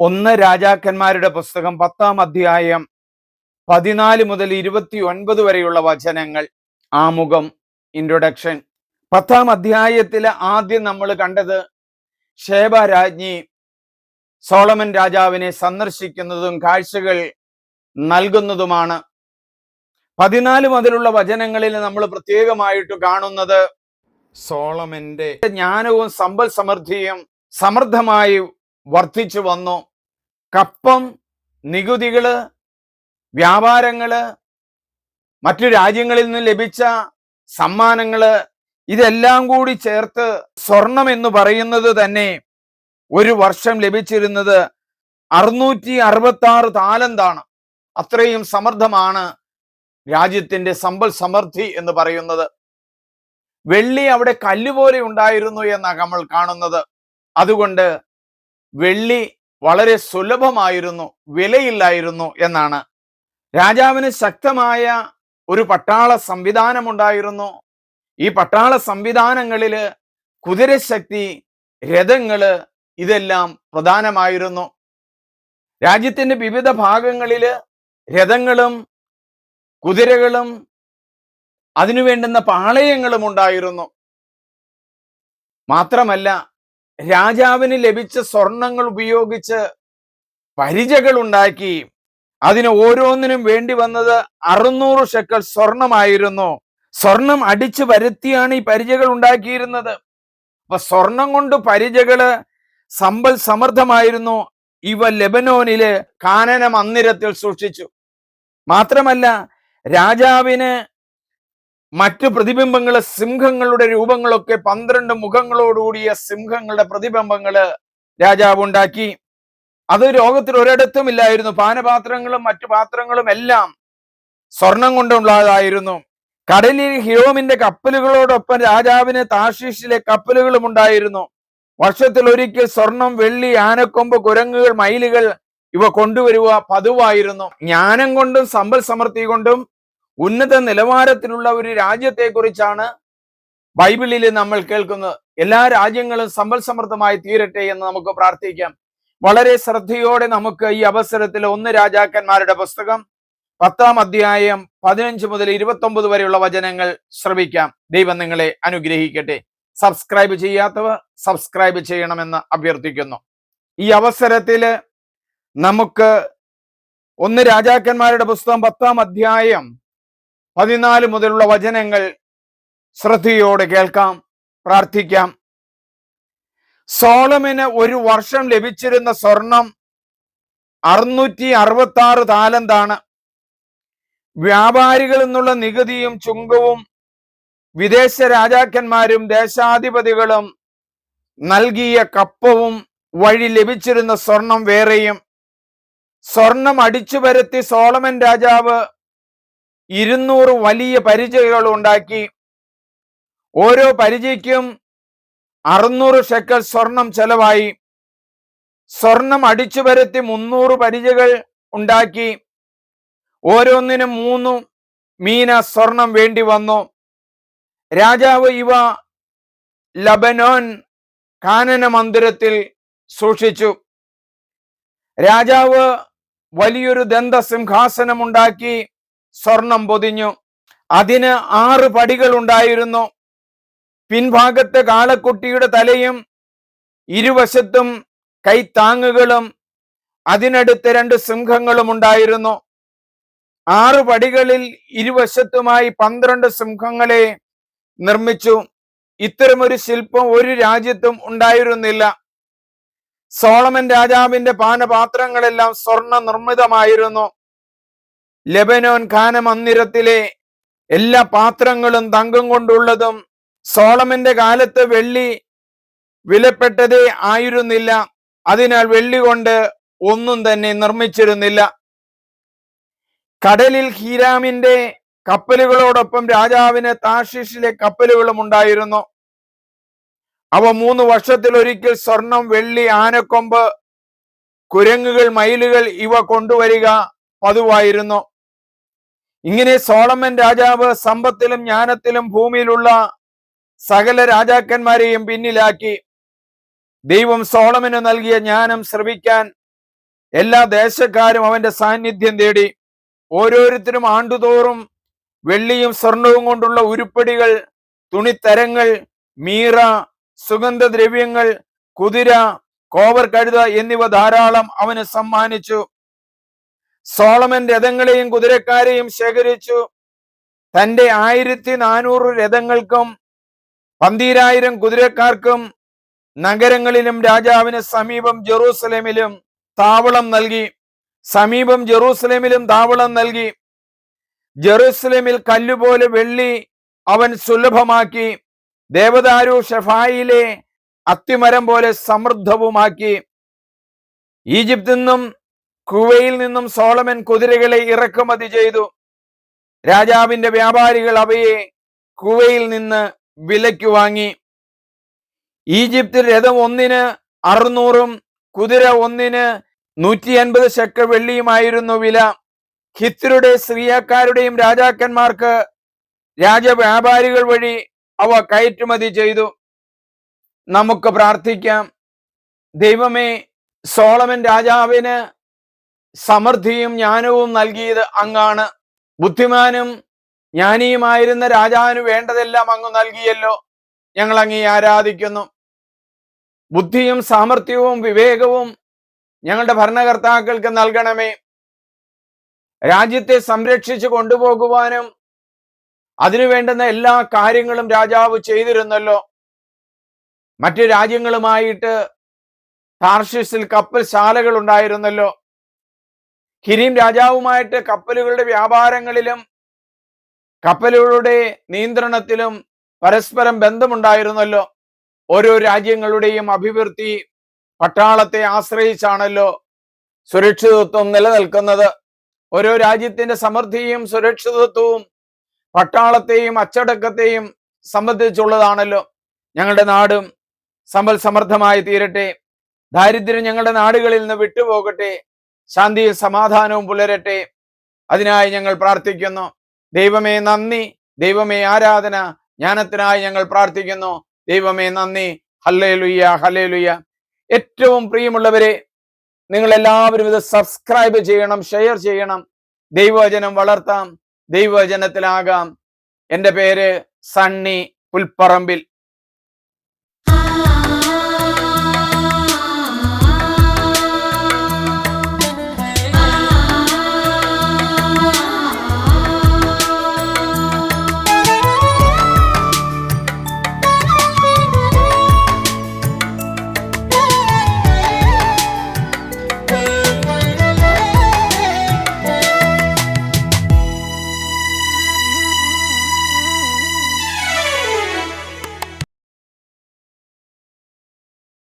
ഒന്ന് രാജാക്കന്മാരുടെ പുസ്തകം പത്താം അധ്യായം പതിനാല് മുതൽ ഇരുപത്തി ഒൻപത് വരെയുള്ള വചനങ്ങൾ. ആമുഖം ഇൻട്രൊഡക്ഷൻ പത്താം അധ്യായത്തിൽ ആദ്യം നമ്മൾ കണ്ടത് ഷേബ രാജ്ഞി സോളമൻ രാജാവിനെ സന്ദർശിക്കുന്നതും കാഴ്ചകൾ നൽകുന്നതുമാണ്. പതിനാല് മുതലുള്ള വചനങ്ങളിൽ നമ്മൾ പ്രത്യേകമായിട്ട് കാണുന്നത് സോളമന്റെ ജ്ഞാനവും സമ്പൽ സമൃദ്ധിയും സമൃദ്ധമായി വർദ്ധിച്ചു വന്നു. കപ്പം നികുതികൾ വ്യാപാരങ്ങൾ മറ്റു രാജ്യങ്ങളിൽ നിന്ന് ലഭിച്ച സമ്മാനങ്ങൾ ഇതെല്ലാം കൂടി ചേർത്ത് സ്വർണം എന്ന് പറയുന്നത് തന്നെ ഒരു വർഷം ലഭിച്ചിരുന്നത് അറുന്നൂറ്റി അറുപത്തി ആറ് താലന്താണ്. അത്രയും സമർത്ഥമാണ് രാജ്യത്തിന്റെ സമ്പൽ സമൃദ്ധി എന്ന് പറയുന്നത്. വെള്ളി അവിടെ കല്ലുപോലെ ഉണ്ടായിരുന്നു എന്നാണ് നമ്മൾ കാണുന്നത്. അതുകൊണ്ട് വെള്ളി വളരെ സുലഭമായിരുന്നു വിലയില്ലായിരുന്നു എന്നാണ്. രാജാവിന് ശക്തമായ ഒരു പട്ടാള സംവിധാനമുണ്ടായിരുന്നു. ഈ പട്ടാള സംവിധാനങ്ങളിൽ കുതിരശക്തി രഥങ്ങൾ ഇതെല്ലാം പ്രധാനമായിരുന്നു. രാജ്യത്തിന്റെ വിവിധ ഭാഗങ്ങളിൽ രഥങ്ങളും കുതിരകളും അതിനു വേണ്ടുന്ന പാളയങ്ങളും ഉണ്ടായിരുന്നു. മാത്രമല്ല രാജാവിന് ലഭിച്ച സ്വർണങ്ങൾ ഉപയോഗിച്ച് പരിചകൾ ഉണ്ടാക്കി അതിന് ഓരോന്നിനും വേണ്ടി വന്നത് അറുന്നൂറ് ഷെക്കൽ സ്വർണമായിരുന്നു. സ്വർണം അടിച്ചു വരുത്തിയാണ് ഈ പരിചകൾ ഉണ്ടാക്കിയിരുന്നത്. അപ്പൊ സ്വർണം കൊണ്ട് പരിചകൾ സമ്പൽ സമൃദ്ധമായിരുന്നു. ഇവ ലെബനോനിൽ കാനന മന്ദിരത്തിൽ സൂക്ഷിച്ചു. മാത്രമല്ല രാജാവിന് മറ്റു പ്രതിബിംബങ്ങൾ സിംഹങ്ങളുടെ രൂപങ്ങളൊക്കെ പന്ത്രണ്ട് മുഖങ്ങളോടുകൂടിയ സിംഹങ്ങളുടെ പ്രതിബിംബങ്ങൾ രാജാവ് ഉണ്ടാക്കി. അത് ലോകത്തിൽ ഒരിടത്തും ഇല്ലായിരുന്നു. പാനപാത്രങ്ങളും മറ്റു പാത്രങ്ങളും എല്ലാം സ്വർണം കൊണ്ടുള്ളതായിരുന്നു. കടലിൽ ഹിരോമിന്റെ കപ്പലുകളോടൊപ്പം രാജാവിന് താഷീഷിലെ കപ്പലുകളും ഉണ്ടായിരുന്നു. വർഷത്തിൽ ഒരിക്കൽ സ്വർണം വെള്ളി ആനക്കൊമ്പ് കുരങ്ങുകൾ മയിലുകൾ ഇവ കൊണ്ടുവരുക പതിവായിരുന്നു. ജ്ഞാനം കൊണ്ടും സമ്പൽ സമൃദ്ധി കൊണ്ടും ഉന്നത നിലവാരത്തിലുള്ള ഒരു രാജ്യത്തെക്കുറിച്ചാണ് ബൈബിളിൽ നമ്മൾ കേൾക്കുന്നത്. എല്ലാ രാജ്യങ്ങളും സമ്പൽ സമൃദ്ധമായി തീരട്ടെ എന്ന് നമുക്ക് പ്രാർത്ഥിക്കാം. വളരെ ശ്രദ്ധയോടെ നമുക്ക് ഈ അവസരത്തിൽ ഒന്ന് രാജാക്കന്മാരുടെ പുസ്തകം പത്താം അധ്യായം പതിനഞ്ച് മുതൽ ഇരുപത്തി ഒമ്പത് വരെയുള്ള വചനങ്ങൾ ശ്രമിക്കാം ദൈവം നിങ്ങളെ അനുഗ്രഹിക്കട്ടെ. സബ്സ്ക്രൈബ് ചെയ്യാത്തവർ സബ്സ്ക്രൈബ് ചെയ്യണമെന്ന് അഭ്യർത്ഥിക്കുന്നു. ഈ അവസരത്തിൽ നമുക്ക് ഒന്ന് രാജാക്കന്മാരുടെ പുസ്തകം പത്താം അധ്യായം പതിനാല് മുതലുള്ള വചനങ്ങൾ ശ്രദ്ധയോടെ കേൾക്കാം പ്രാർത്ഥിക്കാം. സോളമിന് ഒരു വർഷം ലഭിച്ചിരുന്ന സ്വർണം അറുന്നൂറ്റി അറുപത്തി ആറ് താലന്താണ്. വ്യാപാരികളിൽ നിന്നുള്ള നികുതിയും ചുങ്കവും വിദേശ രാജാക്കന്മാരും ദേശാധിപതികളും നൽകിയ കപ്പവും വഴി ലഭിച്ചിരുന്ന സ്വർണം വേറെയും. സ്വർണം അടിച്ചു വരുത്തി സോളമൻ രാജാവ് ഇരുന്നൂറ് വലിയ പരിചയകൾ ഉണ്ടാക്കി ഓരോ പരിചയക്കും അറുന്നൂറ് ഷെക്കൽ സ്വർണം ചെലവായി. സ്വർണം അടിച്ചു വരുത്തി മുന്നൂറ് പരിചകൾ ഉണ്ടാക്കി. ഓരോന്നിനും മൂന്നു മീന സ്വർണം വേണ്ടി വന്നു. രാജാവ് ഇവ ലബനോൻ കാനന മന്ദിരത്തിൽ സൂക്ഷിച്ചു. രാജാവ് വലിയൊരു ദന്തസിംഹാസനം ഉണ്ടാക്കി സ്വർണം പൊതിഞ്ഞു. അതിന് ആറ് പടികൾ ഉണ്ടായിരുന്നു. പിൻഭാഗത്ത് കാളക്കുട്ടിയുടെ തലയും ഇരുവശത്തും കൈത്താങ്ങുകളും അതിനടുത്ത് രണ്ട് സിംഹങ്ങളും ഉണ്ടായിരുന്നു. ആറ് പടികളിൽ ഇരുവശത്തുമായി പന്ത്രണ്ട് സിംഹങ്ങളെ നിർമ്മിച്ചു. ഇത്തരമൊരു ശില്പം ഒരു രാജ്യത്തും ഉണ്ടായിരുന്നില്ല. സോളമൻ രാജാവിന്റെ പാനപാത്രങ്ങളെല്ലാം സ്വർണ നിർമ്മിതമായിരുന്നു. ലെബനോൻ ഖാന മന്ദിരത്തിലെ എല്ലാ പാത്രങ്ങളും തങ്കം കൊണ്ടുള്ളതും സോളമന്റെ കാലത്ത് വെള്ളി വിലപ്പെട്ടതേ ആയിരുന്നില്ല. അതിനാൽ വെള്ളി കൊണ്ട് ഒന്നും തന്നെ നിർമ്മിച്ചിരുന്നില്ല. കടലിൽ ഹീരാമിന്റെ കപ്പലുകളോടൊപ്പം രാജാവിന് താഷിഷിലെ കപ്പലുകളും ഉണ്ടായിരുന്നു. അവ മൂന്ന് വർഷത്തിൽ ഒരിക്കൽ സ്വർണം വെള്ളി ആനക്കൊമ്പ് കുരങ്ങുകൾ മയിലുകൾ ഇവ കൊണ്ടുവരിക പതിവായിരുന്നു. ഇങ്ങനെ സോളമൻ രാജാവ് സമ്പത്തിലും ജ്ഞാനത്തിലും ഭൂമിയിലുള്ള സകല രാജാക്കന്മാരെയും പിന്നിലാക്കി ദൈവം സോളമന് നൽകിയ ജ്ഞാനം ശ്രവിക്കാൻ എല്ലാ ദേശക്കാരും അവന്റെ സാന്നിധ്യം തേടി. ഓരോരുത്തരും ആണ്ടുതോറും വെള്ളിയും സ്വർണവും കൊണ്ടുള്ള ഉരുപ്പടികൾ തുണിത്തരങ്ങൾ മീറ സുഗന്ധദ്രവ്യങ്ങൾ കുതിര കോവർ കഴുത എന്നിവ ധാരാളം അവന് സമ്മാനിച്ചു. സോളമൻ രഥങ്ങളെയും കുതിരക്കാരെയും ശേഖരിച്ചു. തന്റെ ആയിരത്തി നാനൂറ് രഥങ്ങൾക്കും പന്തീരായിരം കുതിരക്കാർക്കും നഗരങ്ങളിലും രാജാവിന് സമീപം ജെറൂസലേമിലും താവളം നൽകി. സമീപം ജെറൂസലേമിലും താവളം നൽകി. ജെറൂസലേമിൽ കല്ലുപോലെ വെള്ളി അവൻ സുലഭമാക്കി. ദേവദാരു ഷെഫായിലെ അത്തിമരം പോലെ സമൃദ്ധവുമാക്കി. ഈജിപ്തിൽ നിന്നും കുവയിൽ നിന്നും സോളമൻ കുതിരകളെ ഇറക്കുമതി ചെയ്തു. രാജാവിന്റെ വ്യാപാരികൾ അവയെ കുവയിൽ നിന്ന് വിലയ്ക്ക് വാങ്ങി. ഈജിപ്തിൽ രഥം ഒന്നിന് അറുന്നൂറും കുതിര ഒന്നിന് നൂറ്റി അൻപത് ശക്ക വെള്ളിയുമായിരുന്നു വില. ഹിത്തരുടെ സ്ത്രീയക്കാരുടെയും രാജാക്കന്മാർക്ക് രാജവ്യാപാരികൾ വഴി അവ കയറ്റുമതി ചെയ്തു. നമുക്ക് പ്രാർത്ഥിക്കാം. ദൈവമേ സോളമൻ രാജാവിന് സമൃദ്ധിയും ജ്ഞാനവും നൽകിയത് അങ്ങാണ്. ബുദ്ധിമാനും ജ്ഞാനിയുമായിരുന്ന രാജാവിന് വേണ്ടതെല്ലാം അങ്ങ് നൽകിയല്ലോ. ഞങ്ങൾ അങ്ങേ ആരാധിക്കുന്നു. ബുദ്ധിയും സാമർഥ്യവും വിവേകവും ഞങ്ങളുടെ ഭരണകർത്താക്കൾക്ക് നൽകണമേ. രാജ്യത്തെ സംരക്ഷിച്ചു കൊണ്ടുപോകുവാനും അതിനു വേണ്ടുന്ന എല്ലാ കാര്യങ്ങളും രാജാവ് ചെയ്തിരുന്നല്ലോ. മറ്റു രാജ്യങ്ങളുമായിട്ട് താർഷിസിൽ കപ്പൽ ശാലകൾ ഉണ്ടായിരുന്നല്ലോ കിരീം രാജാവുമായിട്ട് കപ്പലുകളുടെ വ്യാപാരങ്ങളിലും കപ്പലുകളുടെ നിയന്ത്രണത്തിലും പരസ്പരം ബന്ധമുണ്ടായിരുന്നല്ലോ. ഓരോ രാജ്യങ്ങളുടെയും അഭിവൃദ്ധി പട്ടാളത്തെ ആശ്രയിച്ചാണല്ലോ സുരക്ഷിതത്വം നിലനിൽക്കുന്നത്. ഓരോ രാജ്യത്തിന്റെ സമൃദ്ധിയും സുരക്ഷിതത്വവും പട്ടാളത്തെയും അച്ചടക്കത്തെയും സംബന്ധിച്ചുള്ളതാണല്ലോ ഞങ്ങളുടെ നാടും സമ്പൽ സമൃദ്ധമായി തീരട്ടെ. ദാരിദ്ര്യം ഞങ്ങളുടെ നാടുകളിൽ നിന്ന് വിട്ടുപോകട്ടെ. ശാന്തിയും സമാധാനവും പുലരട്ടെ. അതിനായി ഞങ്ങൾ പ്രാർത്ഥിക്കുന്നു. ദൈവമേ നന്ദി. ദൈവമേ ആരാധന. ജ്ഞാനത്തിനായി ഞങ്ങൾ പ്രാർത്ഥിക്കുന്നു. ദൈവമേ നന്ദി. ഹല്ലേ ലുയ്യ ഹല്ലേ ലുയ്യ ഏറ്റവും പ്രിയമുള്ളവരെ നിങ്ങൾ എല്ലാവരും ഇത് സബ്സ്ക്രൈബ് ചെയ്യണം ഷെയർ ചെയ്യണം. ദൈവവചനം വളർത്താം. ദൈവവചനത്തിലാകാം. എന്റെ പേര് സണ്ണി പുൽപ്പറമ്പിൽ.